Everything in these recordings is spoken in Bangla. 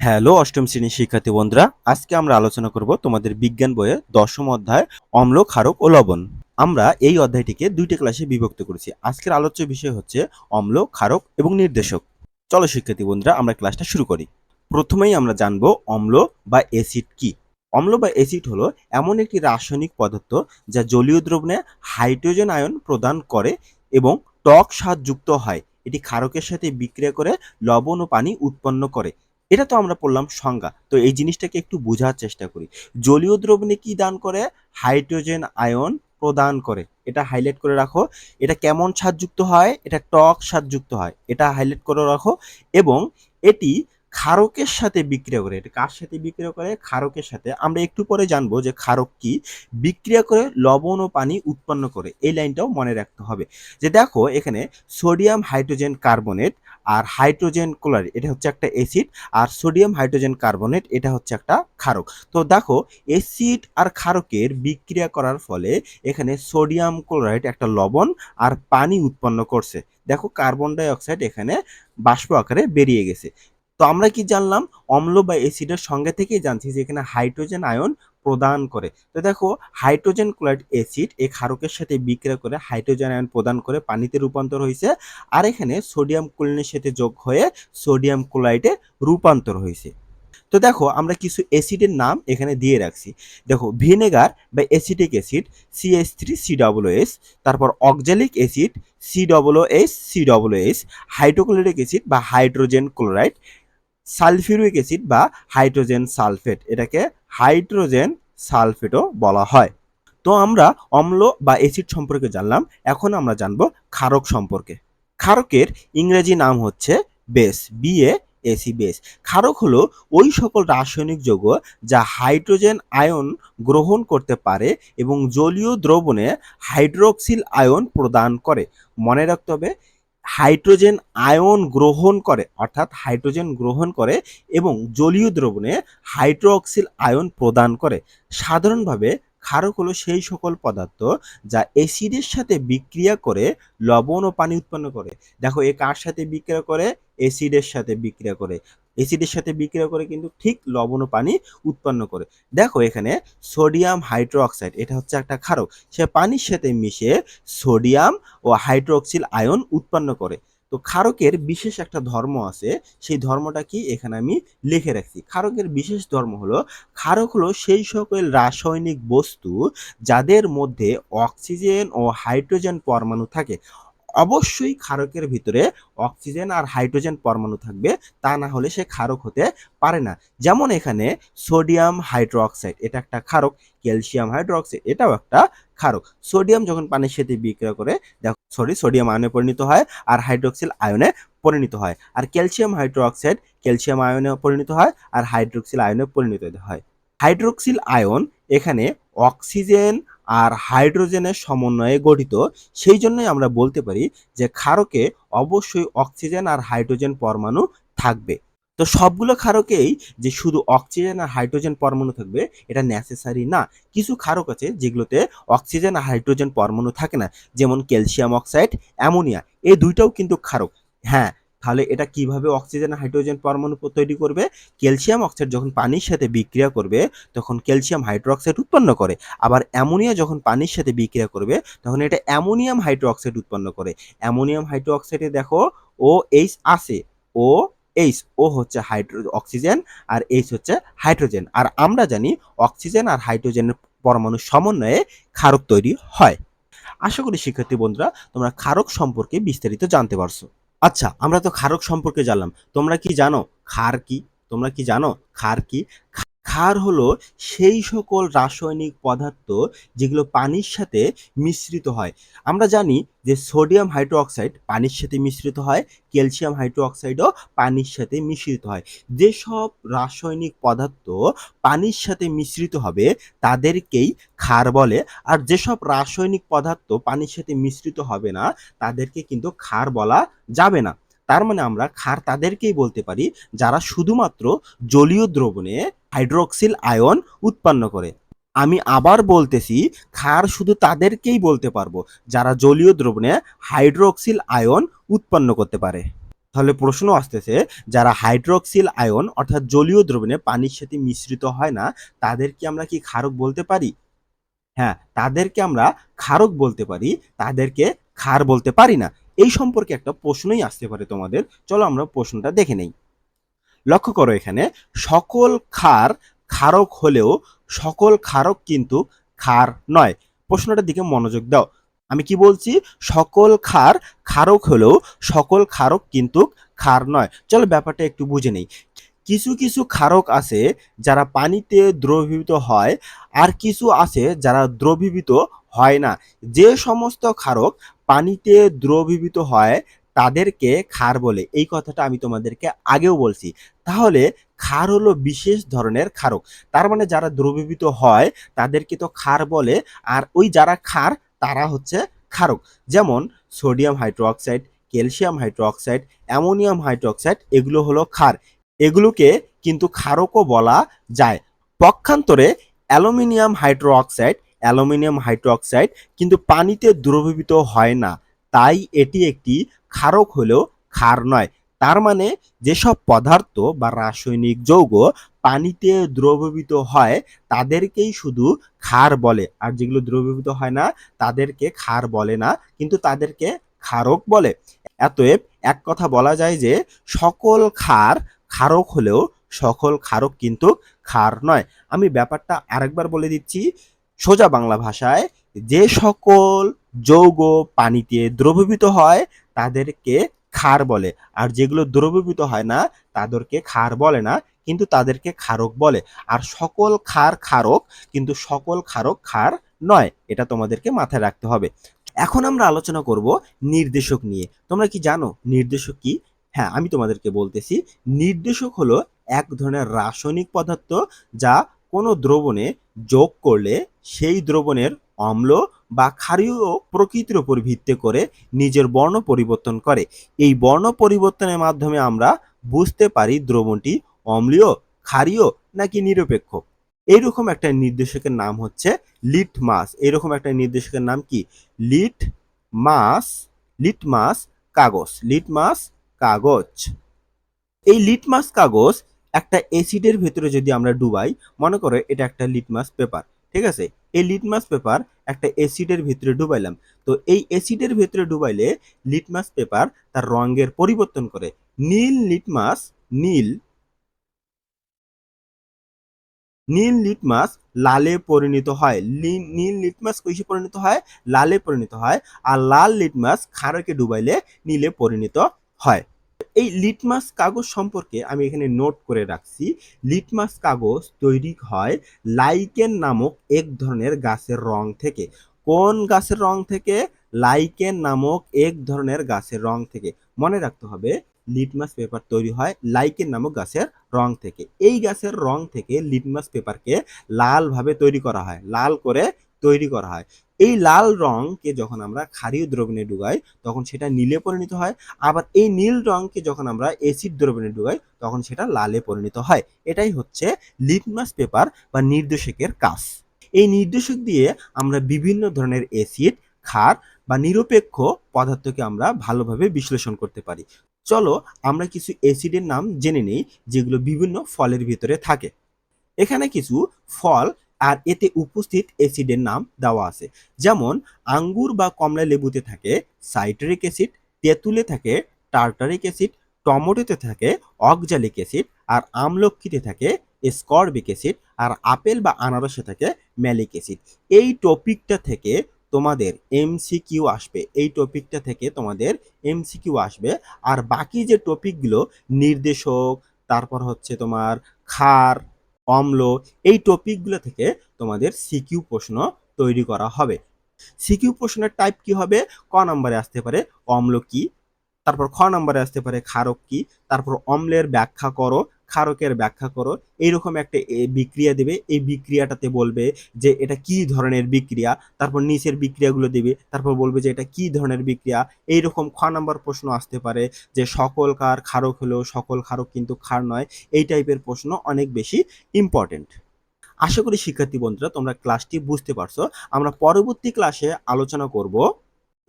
হ্যালো, অষ্টম শ্রেণির শিক্ষার্থী বন্ধুরা, আজকে আমরা আলোচনা করব তোমাদের বিজ্ঞান বইয়ের দশম অধ্যায় অম্ল ক্ষারক ও লবণ। আমরা এই অধ্যায়টিকে দুইটি ক্লাসে বিভক্ত করেছি। আজকের আলোচ্য বিষয় হচ্ছে অম্ল ক্ষারক এবং নির্দেশক। চলো শিক্ষার্থী বন্ধুরা, আমরা ক্লাসটা শুরু করি। প্রথমেই আমরা জানব অম্ল বা অ্যাসিড কি। অম্ল বা অ্যাসিড হলো এমন একটি রাসায়নিক পদার্থ যা জলীয় দ্রবণে হাইড্রোজেন আয়ন প্রদান করে এবং টক স্বাদযুক্ত হয়। এটি ক্ষারকের সাথে বিক্রিয়া করে লবণ ও পানি উৎপন্ন করে। এটা তো আমরা পড়লাম সংজ্ঞা। তো এই জিনিসটাকে একটু বোঝার চেষ্টা করি। জলীয় দ্রবণে কি দান করে? হাইড্রোজেন আয়ন প্রদান করে। এটা হাইলাইট করে রাখো। এটা কেমন স্বাদযুক্ত হয়? এটা টক স্বাদযুক্ত হয়। এটা হাইলাইট করে রাখো। এবং এটি ক্ষারকের সাথে বিক্রিয়া করে, এটা কার সাথে বিক্রিয়া করে? ক্ষারকের সাথে। আমরা একটু পরে জানব যে ক্ষারক কি বিক্রিয়া করে লবণ ও পানি উৎপন্ন করে। এই লাইনটাও মনে রাখতে হবে। যে দেখো, এখানে সোডিয়াম হাইড্রোজেন কার্বনেট আর হাইড্রোজেন ক্লোরাইড, এটা হচ্ছে একটা অ্যাসিড আর সোডিয়াম হাইড্রোজেন কার্বনেট, এটা হচ্ছে একটা ক্ষারক তো দেখো, অ্যাসিড আর ক্ষারকের বিক্রিয়া করার ফলে এখানে সোডিয়াম ক্লোরাইড একটা লবণ আর পানি উৎপন্ন করছে। দেখো, কার্বন ডাই অক্সাইড এখানে বাষ্প আকারে বেরিয়ে গেছে। তো আমরা কি জানলাম? অম্ল বা অ্যাসিডের সঙ্গে থেকেই জানছি যে এখানে হাইড্রোজেন আয়ন প্রদান করে। তো দেখো হাইড্রোজেন ক্লোরাইড অ্যাসিড এই ক্ষারকের সাথে বিক্রিয়া করে হাইড্রোজেন আয়ন প্রদান করে পানিতে রূপান্তর হয়েছে। আর এখানে সোডিয়াম ক্লোরিনের সাথে যোগ হয়ে সোডিয়াম ক্লোরাইডে রূপান্তর হয়েছে। তো দেখো, আমরা কিছু অ্যাসিডের নাম এখানে দিয়ে রাখছি। দেখো ভিনেগার বা acidic acid CS three C double S তারপর oxalic acid C double S C double S hydrochloric acid বা হাইড্রোজেন ক্লোরাইড সালফিউরিক অ্যাসিড বা হাইড্রোজেন সালফেট, এটাকে হাইড্রোজেন সালফেটও বলা হয়। তো আমরা অম্ল বা অ্যাসিড সম্পর্কে জানলাম, এখন আমরা জানব ক্ষারক সম্পর্কে। ক্ষারকের ইংরেজি নাম হচ্ছে base B A S E base. ক্ষারক হলো ওই সকল রাসায়নিক যৌগ যা হাইড্রোজেন আয়ন গ্রহণ করতে পারে এবং জলীয় দ্রবণে হাইড্রোক্সিল আয়ন প্রদান করে। মনে রাখতে হবে হাইড্রোজেন আয়ন গ্রহণ করে, অর্থাৎ হাইড্রোজেন গ্রহণ করে এবং জলীয় দ্রবণে হাইড্রোক্সিল আয়ন প্রদান করে। সাধারণভাবে ক্ষারক হলো সেই সকল পদার্থ যা অ্যাসিডের সাথে বিক্রিয়া করে লবণ ও পানি উৎপন্ন করে। দেখো এ কার সাথে বিক্রিয়া করে? অ্যাসিডের সাথে বিক্রিয়া করে। অ্যাসিডের সাথে বিক্রিয়া করে কিন্তু ঠিক লবণ পানি উৎপন্ন করে। দেখো এখানে সোডিয়াম হাইড্রোক্সাইড এটা হচ্ছে একটা ক্ষারক। সে পানির সাথে মিশে সোডিয়াম ও হাইড্রোক্সিল আয়ন উৎপন্ন করে। তো ক্ষারকের বিশেষ একটা ধর্ম আছে, সেই ধর্মটা কি? এখানে আমি লিখে রাখছি। ক্ষারকের বিশেষ ধর্ম হলো, ক্ষারক হলো সেই সকল রাসায়নিক বস্তু যাদের মধ্যে অক্সিজেন ও হাইড্রোজেন পরমাণু থাকে। অবশ্যই ক্ষারকের ভিতরে অক্সিজেন আর হাইড্রোজেন পরমাণু থাকবে, তা না হলে সে ক্ষারক হতে পারে না। যেমন এখানে সোডিয়াম হাইড্রোক্সাইড, এটা একটা ক্ষারক, ক্যালসিয়াম হাইড্রোক্সাইড, এটাও একটা ক্ষারক। সোডিয়াম যখন পানির সাথে বিক্রিয়া করে, দেখো সরি সোডিয়াম আয়নে পরিণত হয় আর হাইড্রোক্সিল আয়নে পরিণত হয়। আর ক্যালসিয়াম হাইড্রোক্সাইড, ক্যালসিয়াম আয়নে পরিণত হয় আর হাইড্রোক্সিল আয়নে পরিণত হয়। হাইড্রোক্সিল আয়ন এখানে অক্সিজেন আর হাইড্রোজেনের সমন্বয়ে গঠিত। সেই জন্যই আমরা বলতে পারি যে ক্ষারকে অবশ্যই অক্সিজেন আর হাইড্রোজেন পরমাণু থাকবে। তো সবগুলো ক্ষারকেই যে শুধু অক্সিজেন আর হাইড্রোজেন পরমাণু থাকবে, এটা নেসেসারি না। কিছু ক্ষারক আছে যেগুলোতে অক্সিজেন আর হাইড্রোজেন পরমাণু থাকে না, যেমন ক্যালসিয়াম অক্সাইড, অ্যামোনিয়া, এই দুইটাও কিন্তু ক্ষারক। হ্যাঁ তাহলে এটা কীভাবে অক্সিজেন হাইড্রোজেন পরমাণু তৈরি করবে? ক্যালসিয়াম অক্সাইড যখন পানির সাথে বিক্রিয়া করবে, তখন ক্যালসিয়াম হাইড্রোক্সাইড উৎপন্ন করে। আবার অ্যামোনিয়া যখন পানির সাথে বিক্রিয়া করবে, তখন এটা অ্যামোনিয়াম হাইড্রোক্সাইড উৎপন্ন করে। অ্যামোনিয়াম হাইড্রোক্সাইডে দেখো ও এইচ আছে। ও এইচ ও হচ্ছে হাইড্রো অক্সিজেন আর এইচ হচ্ছে হাইড্রোজেন আর আমরা জানি অক্সিজেন আর হাইড্রোজেনের পরমাণুর সমন্বয়ে ক্ষারক তৈরি হয়। আশা করি শিক্ষার্থী বন্ধুরা, তোমরা ক্ষারক সম্পর্কে বিস্তারিত জানতে পারছ। আচ্ছা আমরা তো ক্ষারক সম্পর্কে জানলাম। তোমরা কি জানো ক্ষার কি? তোমরা কি জানো খার কি? ক্ষার হলো সেই সকল রাসায়নিক পদার্থ যেগুলো পানির সাথে মিশ্রিত হয়। আমরা জানি যে সোডিয়াম হাইড্রোক্সাইড পানির সাথে মিশ্রিত হয়, ক্যালসিয়াম হাইড্রোক্সাইডও পানির সাথে মিশ্রিত হয়। যেসব রাসায়নিক পদার্থ পানির সাথে মিশ্রিত হবে, তাদেরকেই ক্ষার বলে। আর যেসব রাসায়নিক পদার্থ পানির সাথে মিশ্রিত হবে না, তাদেরকে কিন্তু ক্ষার বলা যাবে না। তার মানে আমরা ক্ষার তাদেরকেই বলতে পারি যারা শুধুমাত্র জলীয় দ্রবণে হাইড্রোক্সিল আয়ন উৎপন্ন করে। আমি আবার বলতেছি, ক্ষার শুধু তাদেরকেই বলতে পারব যারা জলীয় দ্রবণে হাইড্রোক্সিল আয়ন উৎপন্ন করতে পারে। তাহলে প্রশ্ন আসতেছে, যারা হাইড্রোক্সিল আয়ন অর্থাৎ জলীয় দ্রবণে পানির সাথে মিশ্রিত হয় না তাদেরকে আমরা কি ক্ষারক বলতে পারি? হ্যাঁ তাদেরকে আমরা ক্ষারক বলতে পারি, তাদেরকে ক্ষার বলতে পারি না। এই সম্পর্কে একটা প্রশ্নই আসতে পারে তোমাদের। চলো আমরা প্রশ্নটা দেখে নেই। লক্ষ্য করো এখানে, সকল ক্ষার ক্ষারক হলেও সকল ক্ষারক কিন্তু ক্ষার নয়। প্রশ্নটার দিকে মনোযোগ দাও। আমি কি বলছি? সকল ক্ষার ক্ষারক হলেও সকল ক্ষারক কিন্তু ক্ষার নয়। চলো ব্যাপারটা একটু বুঝে নেই। কিছু কিছু ক্ষারক আছে যারা পানিতে দ্রবীভূত হয় আর কিছু আছে যারা দ্রবীভূত হয় না। যে সমস্ত ক্ষারক পানিতে দ্রবীভূত হয় তাদেরকে ক্ষার বলে। এই কথাটা আমি তোমাদেরকে আগেও বলছি। তাহলে ক্ষার হলো বিশেষ ধরনের ক্ষারক। তার মানে যারা দ্রবীভূত হয়, তাদেরকে তো ক্ষার বলে। আর ওই যারা ক্ষার তারা হচ্ছে ক্ষারক। যেমন sodium hydroxide, calcium hydroxide, ammonium hydroxide, এগুলো হলো ক্ষার। এগুলোকে কিন্তু ক্ষারকও বলা যায়। পক্ষান্তরে অ্যালুমিনিয়াম হাইড্রোক্সাইড অ্যালুমিনিয়াম হাইড্রোক্সাইড কিন্তু পানিতে দ্রবীভূত হয় না। তাই এটি একটি ক্ষারক হলেও ক্ষার নয়। তার মানে যেসব পদার্থ বা রাসায়নিক যৌগ পানিতে দ্রবীভূত হয়, তাদেরকেই শুধু ক্ষার বলে। আর যেগুলো দ্রবীভূত হয় না, তাদেরকে ক্ষার বলে না, কিন্তু তাদেরকে ক্ষারক বলে। এতএব এক কথা বলা যায় যে, সকল ক্ষার ক্ষারক হলেও সকল ক্ষারক কিন্তু ক্ষার নয়। আমি ব্যাপারটা আরেকবার বলে দিচ্ছি। সোজা বাংলা ভাষায়, যে সকল যৌগ পানিতে দ্রবীভূত হয়, তাদেরকে ক্ষার বলে। আর যেগুলো দ্রবীভূত হয় না, তাদেরকে ক্ষার বলে না, কিন্তু তাদেরকে ক্ষারক বলে। আর সকল ক্ষার ক্ষারক, কিন্তু সকল ক্ষারক ক্ষার নয়, এটা তোমাদেরকে মাথায় রাখতে হবে। এখন আমরা আলোচনা করব নির্দেশক নিয়ে। তোমরা কি জানো নির্দেশক কি? হ্যাঁ আমি তোমাদেরকে বলতেছি, নির্দেশক হলো এক ধরনের রাসায়নিক পদার্থ যা কোনো দ্রবণে যোগ করলে সেই দ্রবণের অম্ল বা ক্ষারীয় প্রকৃতির উপর ভিত্তি করে নিজের বর্ণ পরিবর্তন করে। এই বর্ণ পরিবর্তনের মাধ্যমে আমরা বুঝতে পারি দ্রবণটি অম্লীয়, ক্ষারীয় নাকি নিরপেক্ষ। এইরকম একটা নির্দেশকের নাম হচ্ছে লিট মাস। এরকম একটা নির্দেশকের নাম কি? লিট মাস লিটমাস কাগজ লিটমাস কাগজ। এই লিটমাস কাগজ একটা অ্যাসিডের ভেতরে যদি আমরা ডুবাই, মনে করো এটা একটা লিটমাস পেপার, ঠিক আছে? এই লিটমাস পেপার একটা অ্যাসিডের ভিতরে ডুবাইলাম। তো এই অ্যাসিডের ভিতরে ডুবাইলে লিটমাস পেপার তার রঙের পরিবর্তন করে। নীল লিটমাস নীল নীল লিটমাস লালে পরিণত হয়। নীল লিটমাস কিসে পরিণত হয়? লালে পরিণত হয়। আর লাল লিটমাস খারকে ডুবাইলে নীলে পরিণত হয়। এই লিটমাস কাগজ সম্পর্কে আমি এখানে নোট করে রাখছি। লিটমাস কাগজ তৈরি হয় লাইকেন নামক এক ধরনের গাছের রং থেকে। কোন গাছের রং থেকে? লাইকেন নামক এক ধরনের গাছের রং থেকে। মনে রাখতে হবে, লিটমাস পেপার তৈরি হয় লাইকেন নামক গাছের রং থেকে। এই গাছের রং থেকে লিটমাস পেপারকে লালভাবে তৈরি করা হয়। লাল করে তৈরি করা হয়। এই লাল রংকে যখন আমরা ক্ষারীয় দ্রবণে ডুবাই, তখন সেটা নীলে পরিণত হয়। আবার এই নীল রংকে যখন আমরা অ্যাসিড দ্রবণে ডুবাই, তখন সেটা লালে পরিণত হয়। এটাই হচ্ছে লিটমাস পেপার বা নির্দেশকের কাজ। এই নির্দেশক দিয়ে আমরা বিভিন্ন ধরনের অ্যাসিড ক্ষার বা নিরপেক্ষ পদার্থকে আমরা ভালোভাবে বিশ্লেষণ করতে পারি। চলো আমরা কিছু অ্যাসিডের নাম জেনে নেই, যেগুলো বিভিন্ন ফলের ভিতরে থাকে। এখানে কিছু ফল আর এতে উপস্থিত অ্যাসিডের নাম দেওয়া আছে। যেমন, আঙ্গুর বা কমলা লেবুতে থাকে সাইট্রিক অ্যাসিড, তেঁতুলে থাকে টার্টারিক অ্যাসিড, টমেটোতে থাকে অকজালিক অ্যাসিড, আর আমলক্ষীতে থাকে স্করবিক অ্যাসিড, আর আপেল বা আনারসে থাকে ম্যালিক অ্যাসিড। এই টপিকটা থেকে তোমাদের এমসিকিউ আসবে। এই টপিকটা থেকে তোমাদের এমসিকিউ আসবে। আর বাকি যে টপিকগুলো, নির্দেশক, তারপর হচ্ছে তোমার ক্ষার অম্ল এই টপিকগুলো থেকে তোমাদের সিকিউ প্রশ্ন তৈরি করা হবে। সিকিউ প্রশ্নের টাইপ কি হবে? ক নম্বরে আসতে পারে অম্ল কি? তারপর খ নম্বরে আসতে পারে ক্ষারক কি? তারপর অম্লের ব্যাখ্যা করো। ক্ষারকের ব্যাখ্যা করো। এইরকম একটা বিক্রিয়া দেবে। এই বিক্রিয়াটাতে বলবে যে এটা কি ধরনের বিক্রিয়া? তারপর নিচের বিক্রিয়াগুলো দেবে। তারপর বলবে যে এটা কি ধরনের বিক্রিয়া? এইরকম খ নম্বর প্রশ্ন আসতে পারে যে সকল কার ক্ষারক হলেও সকল ক্ষারক কিন্তু ক্ষার নয়। এই টাইপের প্রশ্ন অনেক বেশি ইম্পর্টেন্ট আশা করি শিক্ষার্থী বন্ধুরা তোমরা ক্লাসটি বুঝতে পারছ। আমরা পরবর্তী ক্লাসে আলোচনা করব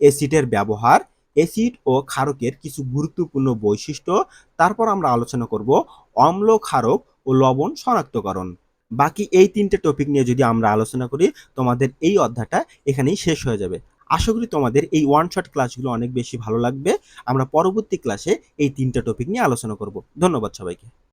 অ্যাসিডের ব্যবহার অ্যাসিড ও ক্ষারকের কিছু গুরুত্বপূর্ণ বৈশিষ্ট্য। তারপর আমরা আলোচনা করব অম্ল, ক্ষারক ও লবণ শনাক্তকরণ। বাকি এই তিনটে টপিক নিয়ে যদি আমরা আলোচনা করি, তোমাদের এই অধ্যায়টা এখানেই শেষ হয়ে যাবে। আশা করি তোমাদের এই ওয়ান শট ক্লাসগুলো অনেক বেশি ভালো লাগবে। আমরা পরবর্তী ক্লাসে এই তিনটা টপিক নিয়ে আলোচনা করব। ধন্যবাদ সবাইকে।